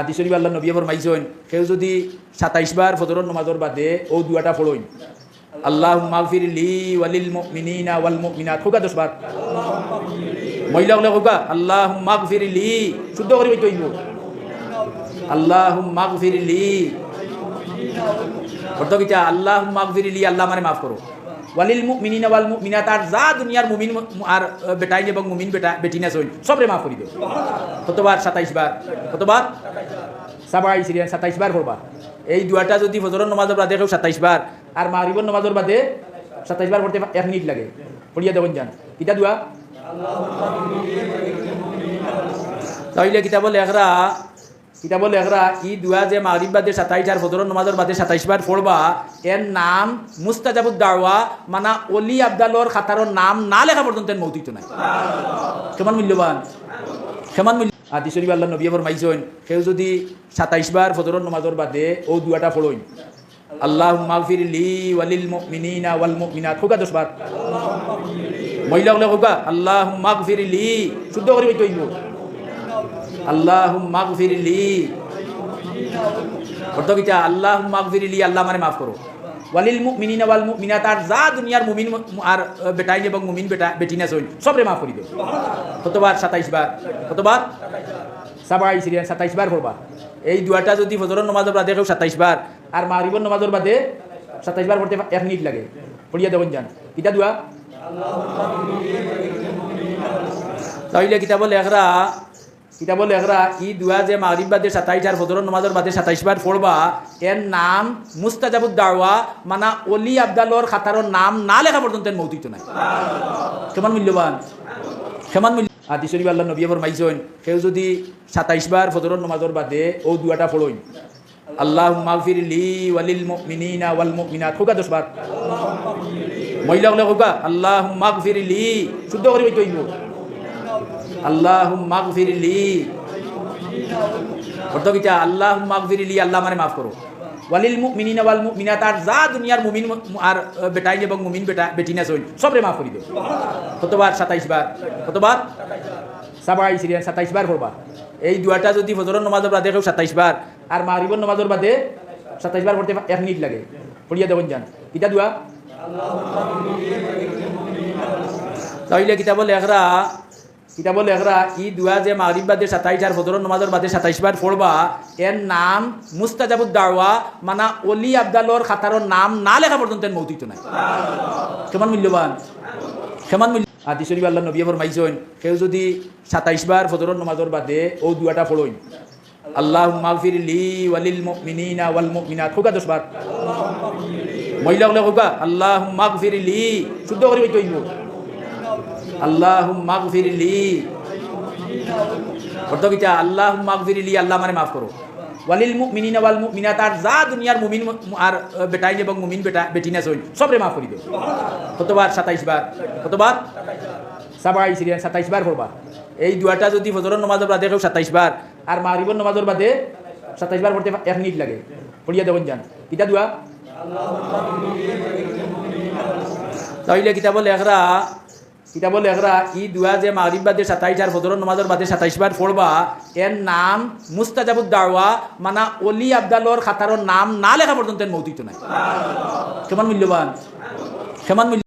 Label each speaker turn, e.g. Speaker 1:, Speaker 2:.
Speaker 1: আদি শরীফ আল্লাহ নবী ফরমাইছেন, কেউ যদি সাতাইশ বার ফজরের নমাজের বাদে ও দুয়াটা পড়ইন আল্লাহ মাগফির লি ওয়ালিল মুমিনিনা ওয়াল মুমিনাত। হোকা দশ বার। মহিলা হলে হোকা আল্লাহ মাগফির লি। শুদ্ধ করে বইতে আল্লাহ মাগফির লি। অর্থ কিটা আল্লাহ মাগফির লি, আল্লাহ মানে মাফ করো। ওয়ালিল মুমিনিনা ওয়াল মুমিনাত। আর যা দুনিয়ার মুমিন আর বেটাই এবং মুমিন বেটা, বেটিনা সইন সবরে মাফ করে দিও কতবার? সাতাইশ বার। কতবার? সাবাই সিরিয়ান সাতাইশ বার করবা এই দুয়াটা যদি ফজরের নমাজের বাদে কেউ সাতাইশ বার আর মাগরিবর নমাজের বাদে সাতাইশ বার পড়তে এক মিনিট লাগে। পড়িয়া দেবেন যান কিতা দুয়া তাহলে কিতাব লেখরা কিতাব লেখরা ই দুয়া যে মাগরিব বাদে সাতাইশ আর ফজরের নমাজের বাদে সাতাইশ বার পড়বা এর নাম মুস্তাজাবুদ দাওয়া মানা অলি আবদালর খাতারর নাম না লেখা পর্যন্ত মৌতিত নাই। কেমন মূল্যবান কেমন মূল্য আদি শরীফ আল্লাহ নবী ফরমাইছেন কেউ যদি সাতাইশ বার ফজরের নমাজের বাদে ও দুয়াটা পড়ইন আল্লাহ মাগফির লি ওয়ালিল মুমিনিনা ওয়াল মুমিনাত হোকা দশ বার মহিলা হলে হোকা আল্লাহ মাগফির লি, শুদ্ধ করে হইব। আল্লাহ মাগফির লি। অর্থ কিটা আল্লাহ মাগফির লি, আল্লাহ মানে মাফ করো ওয়ালিল মুমিনিনা ওয়াল মুমিনাত, আর যা দুনিয়ার মুমিন আর বেটাই এবং মুমিন বেটা বেটিনা সইন সবরে মাফ করে দিও কতবার? সাতাইশ বার। কতবার? সাবাই সিরিয়ান সাতাইশ বার করবা এই দুয়াটা যদি ফজরের নমাজের বাদে কেউ সাতাইশ বার, আর মাগরিবর নমাজের বাদে সাতাইশ বার পড়তে এক মিনিট লাগে। পড়িয়া দেবেন যান কিতা দুয়া? তাইলে কিতাব লেখরা কিতাব লেখরা, ই দুয়া যে মাগরিব বাদে সাতাইশ আর ফজরের নমাজের বাদে সাতাইশ বার পড়বা, এর নাম মুস্তাজাবুদ দাওয়া মানা অলি আবদালর খাতারর নাম না লেখা পর্যন্ত এর মৌতিত নাই। কেমন মূল্যবান? কেমন মূল্য আদি শরীফ আল্লাহ নবী আবার ফরমাইছেন, কেউ যদি সাতাইশ বার ফজরের নমাজের বাদে ও দুয়াটা পড়ইন আল্লাহ মাগফির লি ওয়ালিল মুমিনিনা ওয়াল মুমিনাত। হোকা দশ বার। মহিলা হলে হোকা আল্লাহ মাগফির লি। শুদ্ধ করে হইব। আল্লাহ মাগফির লি। অর্থ কিটা আল্লাহ মাগফির লি, আল্লাহ মানে মাফ করো। ওয়ালিল মুমিনিনা ওয়াল মুমিনাত আর যা দুনিয়ার মুমিন আর বেটাই এবং মুমিন বেটা বেটিনা সইন সবরে মাফ করে দিও কতবার? সাতাইশ বার। কতবার? সাবাই সিরিয়ান সাতাইশ বার করবা এই দুয়াটা যদি ফজরের নমাজের বাদে কেউ সাতাইশ বার, আর মাগরিবর নমাজের বাদে সাতাইশ বার পড়তে এক মিনিট লাগে। পড়িয়া দেবেন যান। কিতা দুয়া? তাইলে কিতাব লেখরা কিতাব লেখরা ই দুয়া যে মাগরিব বাদে সাতাইশ আর ফজরের নমাজের বাদে সাতাইশ বার পড়বা, এর নাম মুস্তাজাবুদ দাওয়া, মানা অলি আবদালর খাতারর নাম না লেখা পর্যন্ত এর মৌতিত নাই। কেমন মূল্যবান? কেমন মূল্য আদি শরীফ আল্লাহ নবী ফরমাইছেন, কেউ যদি সাতাইশ বার ফজরের নমাজের বাদে ও দুয়াটা পড়ইন আল্লাহ মাগফির লি ওয়ালিল মুমিনিনা ওয়াল মুমিনাত। হোকা দশ বার। মহিলা হলে হোকা আল্লাহ মাগফির লি। শুদ্ধ করে বইতে হইব আল্লাহ মাগফির লি। অর্থ কিটা আল্লাহ মাগফির লি, আল্লাহ মানে মাফ করো। ওয়ালিল মুমিনিনা ওয়াল মুমিনাত, আর যা দুনিয়ার মুমিন আর বেটাই এবং মুমিন বেটা, বেটিনা সইন সবরে মাফ করে দিও কতবার? সাতাইশ বার। কতবার? সাবাই সিরিয়ান, সাতাইশ বার করবা এই দুয়াটা যদি ফজরের নমাজের বাদে কেউ সাতাইশ বার, আর মাগরিবর নমাজের বাদে সাতাইশ বার পড়তে এক মিনিট লাগে। পড়িয়া দেবেন যান কিতা দুয়া? তাইলে কিতাব লেখরা কিতাব একরা ই দুয়া যে মাগরিব বাদে সাতাইশ আর ফজর নমাজর বাদে সাতাইশ বার পড়বা এর নাম মুস্তাজাবুদ দাওয়া মানা অলি আবদালর খাতারর নাম না লেখা পর্যন্ত মৌতিত নাই। কেমন মূল্যবান কেমন